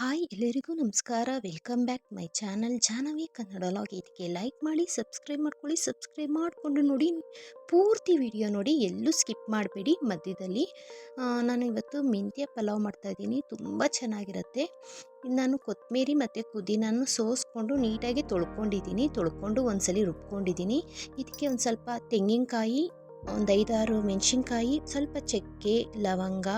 Hi ಎಲ್ಲರಿಗೂ ನಮಸ್ಕಾರ. Welcome back my channel Janavi Kannada log. ಇದಕ್ಕೆ ಲೈಕ್ ಮಾಡಿ, ಸಬ್ಸ್ಕ್ರೈಬ್ ಮಾಡ್ಕೊಳ್ಳಿ, ಸಬ್ಸ್ಕ್ರೈಬ್ ಮಾಡಿಕೊಂಡು ನೋಡಿ, ಪೂರ್ತಿ ವಿಡಿಯೋ ನೋಡಿ, ಎಲ್ಲೂ ಸ್ಕಿಪ್ ಮಾಡಬೇಡಿ. ಮಧ್ಯದಲ್ಲಿ ನಾನು ಇವತ್ತು ಮೆಂತ್ಯ ಪಲಾವ್ ಮಾಡ್ತಾಯಿದ್ದೀನಿ ತುಂಬ ಚೆನ್ನಾಗಿರುತ್ತೆ. ನಾನು ಕೊತ್ತಂಬರಿ ಮತ್ತು ಪುದೀನನ್ನು ಸೋಸ್ಕೊಂಡು ನೀಟಾಗಿ ತೊಳ್ಕೊಂಡಿದ್ದೀನಿ. ತೊಳ್ಕೊಂಡು ಒಂದ್ಸಲಿ ರುಬ್ಕೊಂಡಿದ್ದೀನಿ. ಇದಕ್ಕೆ ಒಂದು ಸ್ವಲ್ಪ ತೆಂಗಿನಕಾಯಿ, ಒಂದು ಐದಾರು ಮೆಣಸಿನ್ಕಾಯಿ, ಸ್ವಲ್ಪ ಚಕ್ಕೆ, ಲವಂಗ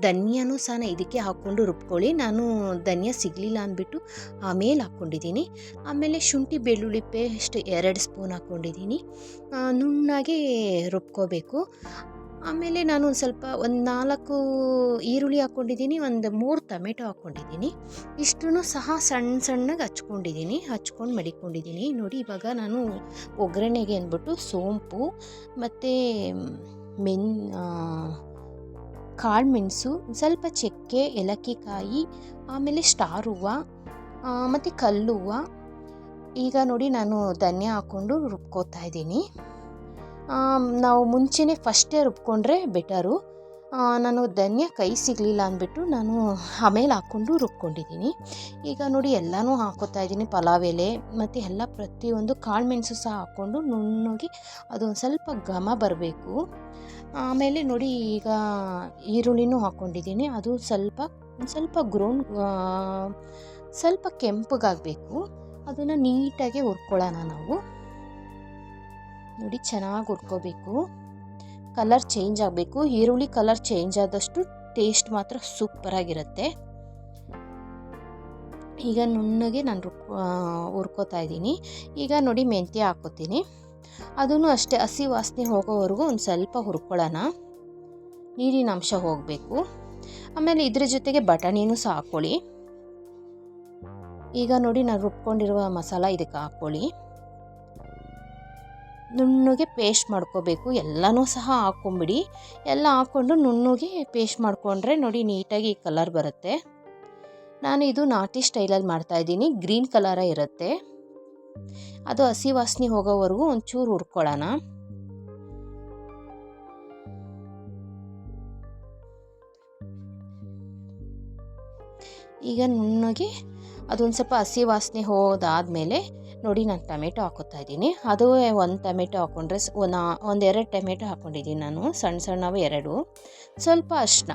ಧನ್ಯನೂ ಸಹ ಇದಕ್ಕೆ ಹಾಕ್ಕೊಂಡು ರುಬ್ಕೊಳ್ಳಿ. ನಾನು ಧನ್ಯ ಸಿಗಲಿಲ್ಲ ಅಂದ್ಬಿಟ್ಟು ಆಮೇಲೆ ಹಾಕ್ಕೊಂಡಿದ್ದೀನಿ. ಆಮೇಲೆ ಶುಂಠಿ, ಬೆಳ್ಳುಳ್ಳಿ ಪೇಸ್ಟ್ ಎರಡು ಸ್ಪೂನ್ ಹಾಕ್ಕೊಂಡಿದ್ದೀನಿ. ನುಣ್ಣಗೆ ರುಬ್ಕೋಬೇಕು. ಆಮೇಲೆ ನಾನು ಒಂದು ಸ್ವಲ್ಪ ಒಂದು ನಾಲ್ಕು ಈರುಳ್ಳಿ ಹಾಕ್ಕೊಂಡಿದ್ದೀನಿ, ಒಂದು ಮೂರು ಟೊಮೆಟೊ ಹಾಕ್ಕೊಂಡಿದ್ದೀನಿ. ಇಷ್ಟೂ ಸಹ ಸಣ್ಣ ಸಣ್ಣಗೆ ಹಚ್ಕೊಂಡಿದ್ದೀನಿ, ಹಚ್ಕೊಂಡು ಮಡಿಕೊಂಡಿದ್ದೀನಿ. ನೋಡಿ ಇವಾಗ ನಾನು ಒಗ್ಗರಣೆಗೆ ಅಂದ್ಬಿಟ್ಟು ಸೋಂಪು, ಮತ್ತು ಮೆನ್ ಕಾಳು ಮೆಣಸು, ಸ್ವಲ್ಪ ಚಕ್ಕೆ, ಏಲಕ್ಕಿಕಾಯಿ, ಆಮೇಲೆ ಸ್ಟಾರ್ ಹೂವು ಮತ್ತು ಕಲ್ಲು ಹೂವು. ಈಗ ನೋಡಿ ನಾನು ಧನ್ಯ ಹಾಕ್ಕೊಂಡು ರುಬ್ಕೋತಾ ಇದ್ದೀನಿ. ನಾವು ಮುಂಚೆನೇ ಫಸ್ಟೇ ರುಬ್ಕೊಂಡ್ರೆ ಬೆಟರು. ನಾನು ಧನ್ಯ ಕೈ ಸಿಗಲಿಲ್ಲ ಅಂದ್ಬಿಟ್ಟು ನಾನು ಆಮೇಲೆ ಹಾಕ್ಕೊಂಡು ರುಬ್ಕೊಂಡಿದ್ದೀನಿ. ಈಗ ನೋಡಿ ಎಲ್ಲನೂ ಹಾಕೋತಾ ಇದ್ದೀನಿ, ಪಲಾವ್ ಎಲೆ, ಮತ್ತು ಎಲ್ಲ ಪ್ರತಿಯೊಂದು ಕಾಳು ಮೆಣಸು ಸಹ ಹಾಕ್ಕೊಂಡು ನುಣ್ಣಗೆ ಅದೊಂದು ಸ್ವಲ್ಪ ಘಮ ಬರಬೇಕು. ಆಮೇಲೆ ನೋಡಿ ಈಗ ಈರುಳ್ಳಿನೂ ಹಾಕ್ಕೊಂಡಿದ್ದೀನಿ. ಅದು ಸ್ವಲ್ಪ ಸ್ವಲ್ಪ ಗ್ರೌಂಡ್ ಸ್ವಲ್ಪ ಕೆಂಪಗಾಗಬೇಕು. ಅದನ್ನು ನೀಟಾಗಿ ಹುರ್ಕೊಳ್ಳೋಣ ನಾವು. ನೋಡಿ ಚೆನ್ನಾಗಿ ಹುರ್ಕೋಬೇಕು. ಕಲರ್ ಚೇಂಜ್ ಆಗಬೇಕು. ಈರುಳ್ಳಿ ಕಲರ್ ಚೇಂಜ್ ಆದಷ್ಟು ಟೇಸ್ಟ್ ಮಾತ್ರ ಸೂಪರಾಗಿರುತ್ತೆ ಈಗ ನುಣ್ಣಗೆ ನಾನು ಹುರ್ಕೋತಾ ಇದ್ದೀನಿ. ಈಗ ನೋಡಿ ಮೆಂತ್ಯ ಹಾಕೋತೀನಿ ಅದನ್ನು ಅಷ್ಟೇ ಹಸಿ ವಾಸನೆ ಹೋಗೋವರೆಗೂ ಒಂದು ಸ್ವಲ್ಪ ಹುರ್ಕೊಳ್ಳೋಣ. ನೀರಿನ ಅಂಶ ಹೋಗಬೇಕು. ಆಮೇಲೆ ಇದ್ರ ಜೊತೆಗೆ ಬಟಾಣಿನೂ ಸಹ ಹಾಕ್ಕೊಳ್ಳಿ. ಈಗ ನೋಡಿ ನಾನು ರುಬ್ಕೊಂಡಿರುವ ಮಸಾಲ ಇದಕ್ಕೆ ಹಾಕ್ಕೊಳ್ಳಿ. ನುಣ್ಣಗೆ ಪೇಸ್ಟ್ ಮಾಡ್ಕೋಬೇಕು. ಎಲ್ಲನೂ ಸಹ ಹಾಕ್ಕೊಂಬಿಡಿ. ಎಲ್ಲ ಹಾಕ್ಕೊಂಡು ನುಣ್ಣಗೆ ಪೇಸ್ಟ್ ಮಾಡಿಕೊಂಡ್ರೆ ನೋಡಿ ನೀಟಾಗಿ ಕಲರ್ ಬರುತ್ತೆ. ನಾನು ಇದು ನಾಟಿ ಸ್ಟೈಲಲ್ಲಿ ಮಾಡ್ತಾಯಿದ್ದೀನಿ ಗ್ರೀನ್ ಕಲರ ಇರುತ್ತೆ. ಅದು ಹಸಿ ವಾಸನೆ ಹೋಗೋವರೆಗೂ ಒಂಚೂರು ಹುರ್ಕೊಳ್ಳೋಣ. ಈಗ ನುಣ್ಣಗೆ ಅದೊಂದು ಸ್ವಲ್ಪ ಹಸಿ ವಾಸನೆ ಹೋದಾದಮೇಲೆ ನೋಡಿ ನಾನು ಟೊಮೆಟೊ ಹಾಕೋತಾ ಇದ್ದೀನಿ. ಅದು ಒಂದು ಟೊಮೆಟೊ ಹಾಕ್ಕೊಂಡ್ರೆ ಒಂದು ಒಂದೆರಡು ಟೊಮೆಟೊ ಹಾಕ್ಕೊಂಡಿದ್ದೀನಿ ನಾನು, ಸಣ್ಣ ಸಣ್ಣವು ಎರಡು. ಸ್ವಲ್ಪ ಅರಿಶಿನ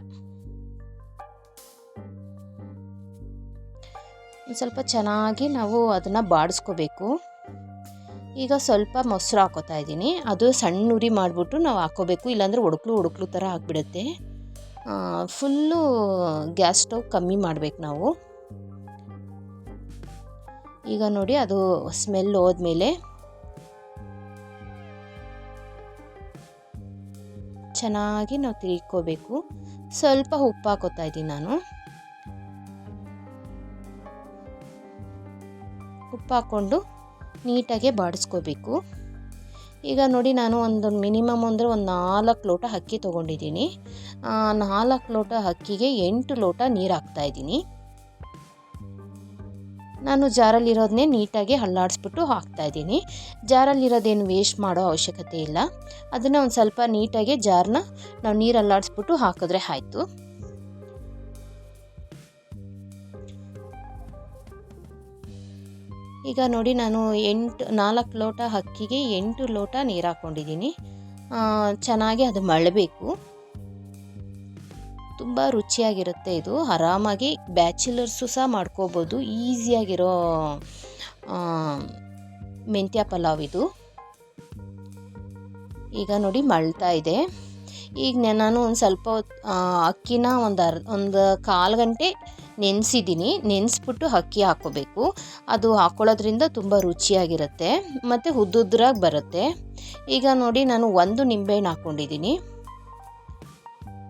ಒಂದು ಸ್ವಲ್ಪ ಚೆನ್ನಾಗಿ ನಾವು ಅದನ್ನು ಬಾಡಿಸ್ಕೋಬೇಕು. ಈಗ ಸ್ವಲ್ಪ ಮೊಸರು ಹಾಕೋತಾ ಇದ್ದೀನಿ. ಅದು ಸಣ್ಣ ಉರಿ ಮಾಡಿಬಿಟ್ಟು ನಾವು ಹಾಕೋಬೇಕು. ಇಲ್ಲಾಂದರೆ ಒಡಕ್ಲು ಒಡಕ್ಲು ಥರ ಆಗಿಬಿಡುತ್ತೆ. ಫುಲ್ಲು ಗ್ಯಾಸ್ ಸ್ಟೌವ್ ಕಮ್ಮಿ ಮಾಡಬೇಕು ನಾವು. ಈಗ ನೋಡಿ ಅದು ಸ್ಮೆಲ್ ಹೋದ್ಮೇಲೆ ಚೆನ್ನಾಗಿ ನಾವು ತಿರ್ಕೋಬೇಕು ಸ್ವಲ್ಪ ಉಪ್ಪು ಹಾಕೋತಾ ಇದ್ದೀನಿ ನಾನು. ಉಪ್ಪು ಹಾಕ್ಕೊಂಡು ನೀಟಾಗಿ ಬಾಡಿಸ್ಕೋಬೇಕು. ಈಗ ನೋಡಿ ನಾನು ಒಂದು ಮಿನಿಮಮ್ ಅಂದರೆ ಒಂದು ನಾಲ್ಕು ಲೋಟ ಅಕ್ಕಿ ತೊಗೊಂಡಿದ್ದೀನಿ. ನಾಲ್ಕು ಲೋಟ ಅಕ್ಕಿಗೆ ಎಂಟು ಲೋಟ ನೀರು ಹಾಕ್ತಾಯಿದ್ದೀನಿ ನಾನು ಜಾರಲ್ಲಿರೋದನ್ನೇ ನೀಟಾಗಿ ಹಳ್ಳಾಡಿಸ್ಬಿಟ್ಟು ಹಾಕ್ತಾಯಿದ್ದೀನಿ ಜಾರಲ್ಲಿರೋದೇನು ವೇಸ್ಟ್ ಮಾಡೋ ಅವಶ್ಯಕತೆ ಇಲ್ಲ. ಅದನ್ನು ಒಂದು ಸ್ವಲ್ಪ ನೀಟಾಗಿ ಜಾರನ್ನ ನಾವು ನೀರು ಅಲ್ಲಾಡಿಸ್ಬಿಟ್ಟು ಹಾಕಿದ್ರೆ ಆಯಿತು. ಈಗ ನೋಡಿ ನಾನು ಎಂಟು, ನಾಲ್ಕು ಲೋಟ ಅಕ್ಕಿಗೆ ಎಂಟು ಲೋಟ ನೀರು ಹಾಕ್ಕೊಂಡಿದ್ದೀನಿ ಚೆನ್ನಾಗಿ ಅದು ಮಳಬೇಕು ತುಂಬ ರುಚಿಯಾಗಿರುತ್ತೆ ಇದು. ಆರಾಮಾಗಿ ಬ್ಯಾಚುಲರ್ಸು ಸಹ ಮಾಡ್ಕೋಬೋದು. ಈಸಿಯಾಗಿರೋ ಮೆಂತ್ಯ ಪಲಾವ್ ಇದು. ಈಗ ನೋಡಿ ಮಳ್ತಾ ಇದೆ. ಈಗ ನಾನು ಒಂದು ಸ್ವಲ್ಪ ಅಕ್ಕಿನ ಒಂದು ಅರ್, ಒಂದು ಕಾಲು ಗಂಟೆ ನೆನೆಸಿದ್ದೀನಿ. ನೆನೆಸ್ಬಿಟ್ಟು ಅಕ್ಕಿ ಹಾಕ್ಕೋಬೇಕು. ಅದು ಹಾಕ್ಕೊಳ್ಳೋದ್ರಿಂದ ತುಂಬ ರುಚಿಯಾಗಿರುತ್ತೆ. ಮತ್ತು ಉದ್ದುದ್ರಾಗಿ ಬರುತ್ತೆ. ಈಗ ನೋಡಿ ನಾನು ಒಂದು ನಿಂಬೆಹಣ್ಣು ಹಾಕ್ಕೊಂಡಿದ್ದೀನಿ.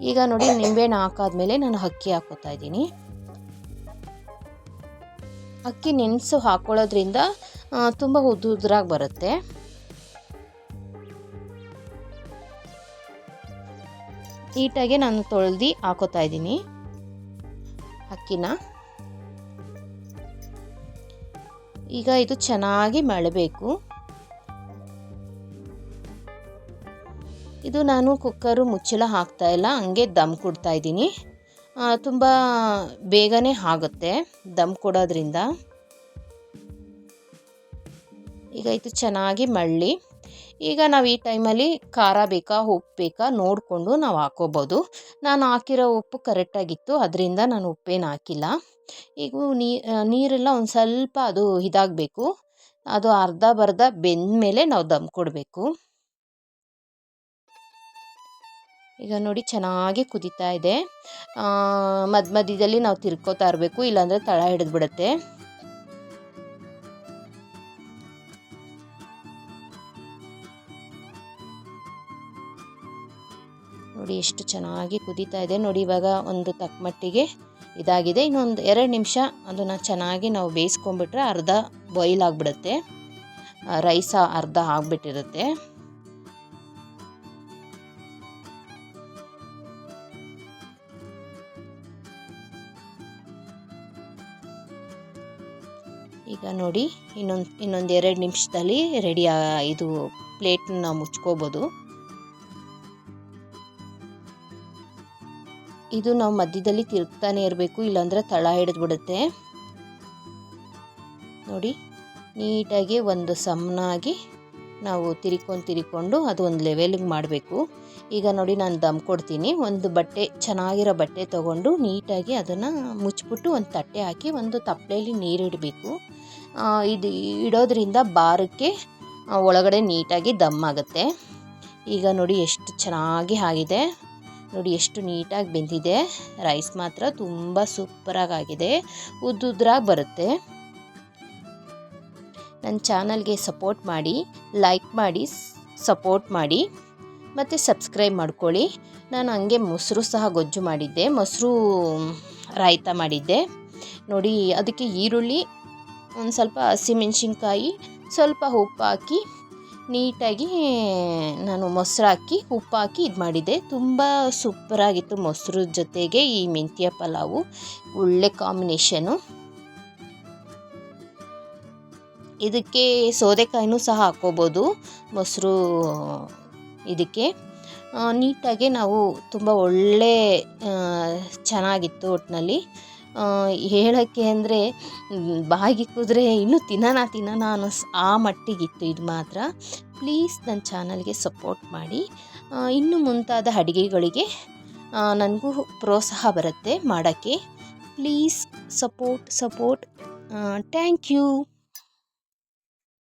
ಈಗ ನೋಡಿ ನಿಂಬೆಹಣ್ಣು ಹಾಕಾದ್ಮೇಲೆ ನಾನು ಅಕ್ಕಿ ಹಾಕೋತಾ ಇದ್ದೀನಿ. ಅಕ್ಕಿ ನೆನೆಸು ಹಾಕ್ಕೊಳ್ಳೋದ್ರಿಂದ ತುಂಬ ಉದ್ದುದ್ರಾಗಿ ಬರುತ್ತೆ. ನೀಟಾಗಿ ನಾನು ತೊಳೆದು ಹಾಕೋತಾ ಇದ್ದೀನಿ. ಅಕ್ಕಿನ ಈಗ ಇದು ಚೆನ್ನಾಗಿ ಮಳಬೇಕು ಇದು ನಾನು ಕುಕ್ಕರು ಮುಚ್ಚಳ ಹಾಕ್ತಾ ಇಲ್ಲ, ಹಂಗೆ ದಮ್ ಕೊಡ್ತಾ ಇದ್ದೀನಿ. ತುಂಬ ಬೇಗನೆ ಆಗುತ್ತೆ ದಮ್ ಕೊಡೋದ್ರಿಂದ. ಈಗ ಇದು ಚೆನ್ನಾಗಿ ಮಳ್ಳಿ ಈಗ ನಾವು ಈ ಟೈಮಲ್ಲಿ ಖಾರ ಬೇಕಾ, ಉಪ್ಪು ಬೇಕಾ ನೋಡಿಕೊಂಡು ನಾವು ಹಾಕೋಬೋದು. ನಾನು ಹಾಕಿರೋ ಉಪ್ಪು ಕರೆಕ್ಟಾಗಿತ್ತು ಅದರಿಂದ ನಾನು ಉಪ್ಪೇನು ಹಾಕಿಲ್ಲ. ಈಗ ನೀರೆಲ್ಲ ಒಂದು ಸ್ವಲ್ಪ ಅದು ಇದಾಗಬೇಕು. ಅದು ಅರ್ಧ ಬರ್ಧ ಬೆಂದ ಮೇಲೆ ನಾವು ದಮ್ ಕೊಡಬೇಕು. ಈಗ ನೋಡಿ ಚೆನ್ನಾಗಿ ಕುದೀತಾ ಇದೆ. ಮಧ್ಯ ಮಧ್ಯದಲ್ಲಿ ನಾವು ತಿರ್ಕೋತಾ ಇರಬೇಕು, ಇಲ್ಲಾಂದರೆ ತಳ ಹಿಡಿದ್ಬಿಡುತ್ತೆ. ನೋಡಿ ಎಷ್ಟು ಚೆನ್ನಾಗಿ ಕುದೀತಾ ಇದೆ. ನೋಡಿ ಇವಾಗ ಒಂದು ತಕ್ಕ ಮಟ್ಟಿಗೆ ಇದಾಗಿದೆ. ಇನ್ನೊಂದು ಎರಡು ನಿಮಿಷ ಅದನ್ನು ಚೆನ್ನಾಗಿ ನಾವು ಬೇಯಿಸ್ಕೊಂಬಿಟ್ರೆ ಅರ್ಧ ಬಾಯ್ಲ್ ಆಗಿಬಿಡುತ್ತೆ. ರೈಸ ಅರ್ಧ ಆಗಿಬಿಟ್ಟಿರುತ್ತೆ. ಈಗ ನೋಡಿ ಇನ್ನೊಂದು ಇನ್ನೊಂದು ಎರಡು ನಿಮಿಷದಲ್ಲಿ ರೆಡಿ ಇದು ಪ್ಲೇಟನ್ನ ಮುಚ್ಕೋಬೋದು. ಇದು ನಾವು ಮಧ್ಯದಲ್ಲಿ ತಿರುಗ್ತಾನೆ ಇರಬೇಕು, ಇಲ್ಲಾಂದರೆ ತಳ ಹಿಡಿದ್ಬಿಡುತ್ತೆ. ನೋಡಿ, ನೀಟಾಗಿ ಒಂದು ಸಮನಾಗಿ ನಾವು ತಿರ್ಕೊಂಡು ತಿರ್ಕೊಂಡು ಅದು ಒಂದು ಲೆವೆಲಿಗೆ ಮಾಡಬೇಕು. ಈಗ ನೋಡಿ ನಾನು ದಮ್ ಕೊಡ್ತೀನಿ. ಒಂದು ಬಟ್ಟೆ, ಚೆನ್ನಾಗಿರೋ ಬಟ್ಟೆ ತೊಗೊಂಡು ನೀಟಾಗಿ ಅದನ್ನು ಮುಚ್ಚಿಬಿಟ್ಟು ಒಂದು ತಟ್ಟೆ ಹಾಕಿ ಒಂದು ತಪ್ಪಲೆಯಲ್ಲಿ ನೀರಿಡಬೇಕು ಇದು ಇಡೋದ್ರಿಂದ ಬಾರಕ್ಕೆ ಒಳಗಡೆ ನೀಟಾಗಿ ದಮ್ ಆಗುತ್ತೆ. ಈಗ ನೋಡಿ ಎಷ್ಟು ಚೆನ್ನಾಗಿ ಆಗಿದೆ. ನೋಡಿ ಎಷ್ಟು ನೀಟಾಗಿ ಬೆಂದಿದೆ. ರೈಸ್ ಮಾತ್ರ ತುಂಬ ಸೂಪರಾಗಿ ಆಗಿದೆ ಉದ್ದುದ್ರಾಗಿ ಬರುತ್ತೆ. ನನ್ನ ಚಾನಲ್ಗೆ ಸಪೋರ್ಟ್ ಮಾಡಿ ಲೈಕ್ ಮಾಡಿ ಸಪೋರ್ಟ್ ಮಾಡಿ, ಮತ್ತು ಸಬ್ಸ್ಕ್ರೈಬ್ ಮಾಡ್ಕೊಳ್ಳಿ. ನಾನು ಹಂಗೆ ಮೊಸರು ಸಹ ಗೊಜ್ಜು ಮಾಡಿದ್ದೆ. ಮೊಸರು ರಾಯ್ತ ಮಾಡಿದ್ದೆ. ನೋಡಿ ಅದಕ್ಕೆ ಈರುಳ್ಳಿ, ಒಂದು ಸ್ವಲ್ಪ ಹಸಿಮೆಣ್ಸಿನ್ಕಾಯಿ, ಸ್ವಲ್ಪ ಉಪ್ಪು ಹಾಕಿ ನೀಟಾಗಿ ನಾನು ಮೊಸರು ಹಾಕಿ ಉಪ್ಪು ಹಾಕಿ ಇದು ಮಾಡಿದ್ದೆ ತುಂಬ ಸೂಪರಾಗಿತ್ತು ಮೊಸರು ಜೊತೆಗೆ ಈ ಮೆಂತ್ಯ ಪಲಾವು. ಒಳ್ಳೆ ಕಾಂಬಿನೇಷನು ಇದಕ್ಕೆ ಸೌದೆಕಾಯಿನೂ ಸಹ ಹಾಕ್ಕೋಬೋದು ಮೊಸರು ಇದಕ್ಕೆ. ನೀಟಾಗಿ ನಾವು ತುಂಬ ಒಳ್ಳೆ ಚೆನ್ನಾಗಿತ್ತು ಒಟ್ಟಿನಲ್ಲಿ ಹೇಳೋಕ್ಕೆ ಅಂದರೆ ಬಾಗಿ ಕುದ್ರೆ ಇನ್ನೂ ತಿನ್ನೋಣ ತಿನ್ನೋಣ ಅನ್ನೋ ಆ ಮಟ್ಟಿಗಿತ್ತು ಇದು ಮಾತ್ರ. ಪ್ಲೀಸ್ ನನ್ನ ಚಾನಲ್ಗೆ ಸಪೋರ್ಟ್ ಮಾಡಿ. ಇನ್ನು ಮುಂತಾದ ಅಡುಗೆಗಳಿಗೆ ನನಗೂ ಪ್ರೋತ್ಸಾಹ ಬರುತ್ತೆ ಮಾಡೋಕ್ಕೆ. Please support support thank you